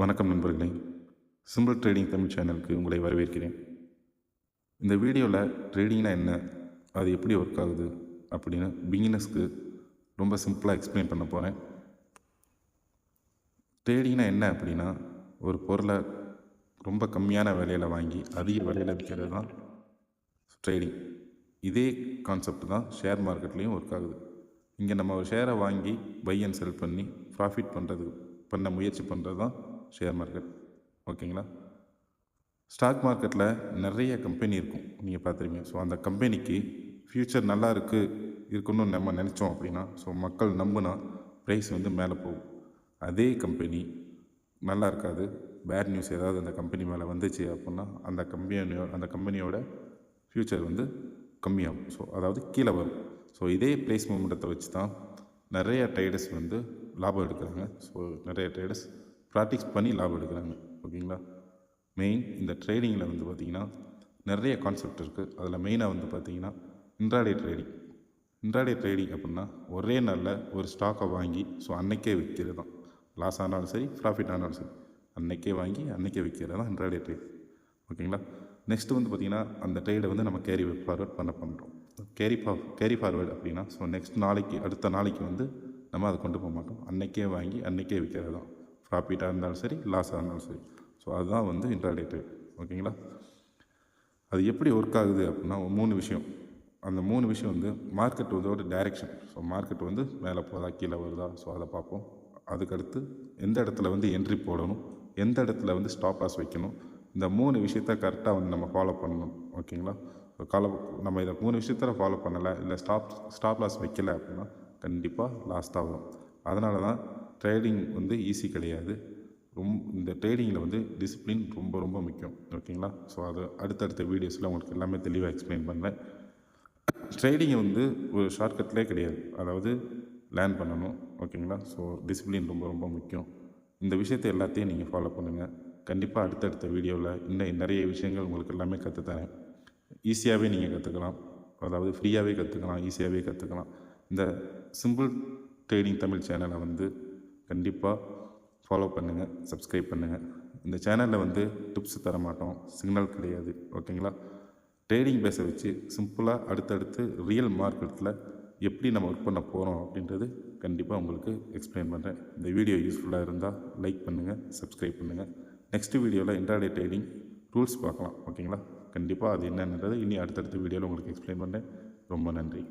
வணக்கம் நண்பர்களே. Simple trading Tamil சேனலுக்கு உங்களை வரவேற்கிறேன். இந்த வீடியோவில் ட்ரேடிங்னா என்ன? அது எப்படி ஒர்க் ஆகுது? அப்படின்னு பிகினர்ஸ்க்கு ரொம்ப சிம்பிளாக எக்ஸ்பிளைன் பண்ண போகிறேன் ட்ரேடிங்னா என்ன அப்படின்னா ஒரு பொருளை ரொம்ப கம்மியான விலையில் வாங்கி அதிக விலையில் விற்கிறது தான் ட்ரேடிங் இதே கான்செப்ட் தான் ஷேர் மார்க்கெட்லேயும் ஒர்க் ஆகுது. இங்கே நம்ம ஒரு ஷேரை வாங்கி பை அண்ட் செல் பண்ணி ப்ராஃபிட் பண்ணுறது பண்ண முயற்சி பண்ணுறது தான் ஷேர் மார்க்கெட் ஓகேங்களா ஸ்டாக் மார்க்கெட்டில் நிறைய கம்பெனி இருக்கும். நீங்கள் பார்த்துருப்பீங்க. ஸோ அந்த கம்பெனிக்கு ஃப்யூச்சர் நல்லா இருக்குது இருக்குன்னு நம்ம நினச்சோம் அப்படின்னா ஸோ மக்கள் நம்புனா ப்ரைஸ் வந்து மேலே போகும். அதே கம்பெனி நல்லா இருக்காது பேட் நியூஸ் ஏதாவது அந்த கம்பெனி மேலே வந்துச்சு அப்படின்னா அந்த கம்பெனியோ அந்த கம்பெனியோட ஃப்யூச்சர் வந்து கம்மியாகும். ஸோ அதாவது கீழே வரும். ஸோ இதே ப்ரைஸ் மூமெண்ட்டத்தை வச்சு தான் நிறைய ட்ரேடர்ஸ் வந்து லாபம் எடுக்கிறாங்க. ஸோ நிறைய ட்ரேடர்ஸ் ப்ராக்டிஸ் பண்ணி லாபம் எடுக்கிறாங்க. ஓகேங்களா மெயின் இந்த ட்ரேடிங்கில் வந்து பார்த்திங்கன்னா நிறைய கான்செப்ட் இருக்குது அதில் மெயினாக வந்து பார்த்திங்கன்னா இன்ட்ராடே ட்ரேடிங் இன்ட்ராடே ட்ரேடிங் அப்படின்னா ஒரே நாளில் ஒரு ஸ்டாக்கை வாங்கி ஸோ அன்னைக்கே விற்கிறது தான் லாஸ் ஆனாலும் சரி ப்ராஃபிட் ஆனாலும் சரி அன்னைக்கே வாங்கி அன்னைக்கே விற்கிறது தான் இன்ட்ராடே ட்ரேட் ஓகேங்களா நெக்ஸ்ட் வந்து பார்த்திங்கன்னா அந்த ட்ரேடை வந்து நம்ம கேரி ஃபார்வர்ட் பண்ண பண்ணுறோம் கேரி ஃபா கேரி ஃபார்வர்டு அப்படின்னா ஸோ நெக்ஸ்ட் நாளைக்கு அடுத்த நாளைக்கு வந்து நம்ம அதை கொண்டு போக மாட்டோம். அன்னைக்கே வாங்கி அன்னைக்கே விற்கிறது தான் ப்ராஃபிட்டாக இருந்தாலும் சரி லாஸாக இருந்தாலும் சரி. ஸோ அதுதான் வந்து இன்ட்ராடே ட்ரேட் ஓகேங்களா? அது எப்படி ஒர்க் ஆகுது அப்படின்னா மூணு விஷயம். அந்த மூணு விஷயம் வந்து மார்க்கெட் இதோட டைரெக்ஷன் ஸோ மார்க்கெட் வந்து மேலே போதா கீழே வருதா? ஸோ அதை பார்ப்போம். அதுக்கடுத்து எந்த இடத்துல வந்து என்ட்ரி போடணும்? எந்த இடத்துல வந்து ஸ்டாப் லாஸ் வைக்கணும்? இந்த மூணு விஷயத்த கரெக்டாக வந்து நம்ம ஃபாலோ பண்ணணும். ஓகேங்களா? கால நம்ம இதை மூணு விஷயத்தில் ஃபாலோ பண்ணலை இல்லை ஸ்டாப் ஸ்டாப் லாஸ் வைக்கல அப்படின்னா கண்டிப்பாக லாஸ் தான் வரும். அதனால தான் ட்ரேடிங் வந்து ஈஸி கிடையாது. ரொம்ப இந்த ட்ரேடிங்கில் வந்து டிசிப்ளின் ரொம்ப ரொம்ப முக்கியம். ஓகேங்களா ஸோ அது அடுத்தடுத்த வீடியோஸில் உங்களுக்கு எல்லாமே தெளிவாக எக்ஸ்பிளைன் பண்ணுறேன் ட்ரேடிங்கை வந்து ஒரு ஷார்ட்கட்லேயே கிடையாது. அதாவது லேர்ன் பண்ணணும். ஓகேங்களா ஸோ டிசிப்ளின் ரொம்ப ரொம்ப முக்கியம். இந்த விஷயத்தை எல்லாத்தையும் நீங்கள் ஃபாலோ பண்ணுங்கள் கண்டிப்பாக அடுத்தடுத்த வீடியோவில் இன்னும் நிறைய விஷயங்கள் உங்களுக்கு எல்லாமே கற்றுத்தரேன் ஈஸியாகவே நீங்கள் கற்றுக்கலாம் அதாவது ஃப்ரீயாகவே கற்றுக்கலாம் ஈஸியாகவே கற்றுக்கலாம் இந்த சிம்பிள் ட்ரேடிங் தமிழ் சேனலை வந்து கண்டிப்பாக ஃபாலோ பண்ணுங்கள் சப்ஸ்கிரைப் பண்ணுங்கள் இந்த சேனலில் வந்து டிப்ஸ் தர மாட்டோம் சிக்னல் கிடையாது ஓகேங்களா ட்ரேடிங் பேஸை வச்சு சிம்பிளாக அடுத்தடுத்து ரியல் மார்க்கெட்டில் எப்படி நம்ம ஒர்க் பண்ண போகிறோம் அப்படின்றது கண்டிப்பாக உங்களுக்கு எக்ஸ்பிளைன் பண்ணுறேன் இந்த வீடியோ யூஸ்ஃபுல்லாக இருந்தால் லைக் பண்ணுங்கள் சப்ஸ்கிரைப் பண்ணுங்கள் நெக்ஸ்ட் வீடியோவில் இன்டர்டே ட்ரேடிங் ரூல்ஸ் பார்க்கலாம் ஓகேங்களா கண்டிப்பாக அது என்னன்றது இனி அடுத்தடுத்த வீடியோவில் உங்களுக்கு எக்ஸ்பிளைன் பண்ணுறேன் ரொம்ப நன்றி.